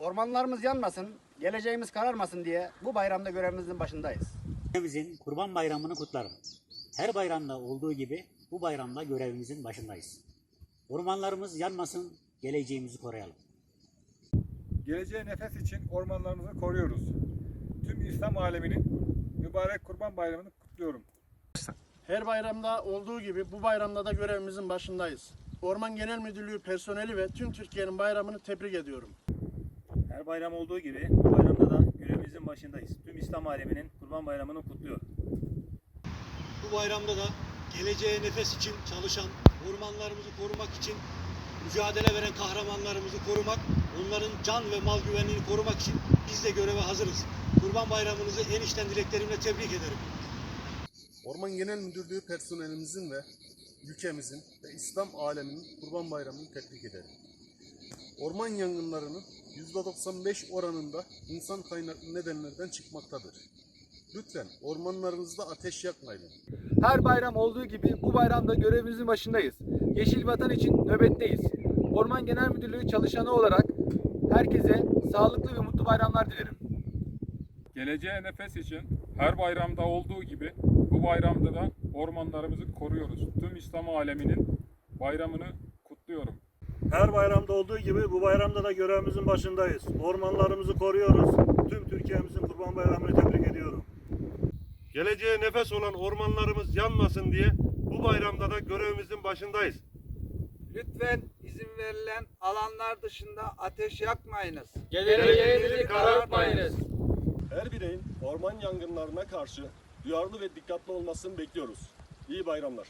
Ormanlarımız yanmasın, geleceğimiz kararmasın diye bu bayramda görevimizin başındayız. Ülkemizin Kurban Bayramı'nı kutlarım. Her bayramda olduğu gibi bu bayramda görevimizin başındayız. Ormanlarımız yanmasın, geleceğimizi koruyalım. Geleceğe nefes için ormanlarımızı koruyoruz. Tüm İslam aleminin mübarek Kurban Bayramı'nı kutluyorum. Her bayramda olduğu gibi bu bayramda da görevimizin başındayız. Orman Genel Müdürlüğü personeli ve tüm Türkiye'nin bayramını tebrik ediyorum. Her bayram olduğu gibi bu bayramda da görevimizin başındayız. Tüm İslam aleminin Kurban Bayramı'nı kutluyor. Bu bayramda da geleceğe nefes için çalışan, ormanlarımızı korumak için mücadele veren kahramanlarımızı korumak, onların can ve mal güvenliğini korumak için biz de göreve hazırız. Kurban Bayramınızı en içten dileklerimle tebrik ederim. Orman Genel Müdürlüğü personelimizin ve ülkemizin ve İslam aleminin Kurban Bayramı'nı tebrik ederim. Orman yangınlarının %95 oranında insan kaynaklı nedenlerden çıkmaktadır. Lütfen ormanlarınızda ateş yakmayın. Her bayram olduğu gibi bu bayramda görevimizin başındayız. Yeşil Vatan için nöbetteyiz. Orman Genel Müdürlüğü çalışanı olarak herkese sağlıklı ve mutlu bayramlar dilerim. Geleceğe nefes için her bayramda olduğu gibi bu bayramda da ormanlarımızı koruyoruz. Tüm İslam aleminin bayramını kutluyorum. Her bayramda olduğu gibi bu bayramda da görevimizin başındayız. Ormanlarımızı koruyoruz. Tüm Türkiye'mizin Kurban Bayramı'nı tebrik ediyorum. Geleceğe nefes olan ormanlarımız yanmasın diye bu bayramda da görevimizin başındayız. Lütfen izin verilen alanlar dışında ateş yakmayınız. Geleceğinizi karartmayınız. Her bireyin orman yangınlarına karşı duyarlı ve dikkatli olmasını bekliyoruz. İyi bayramlar.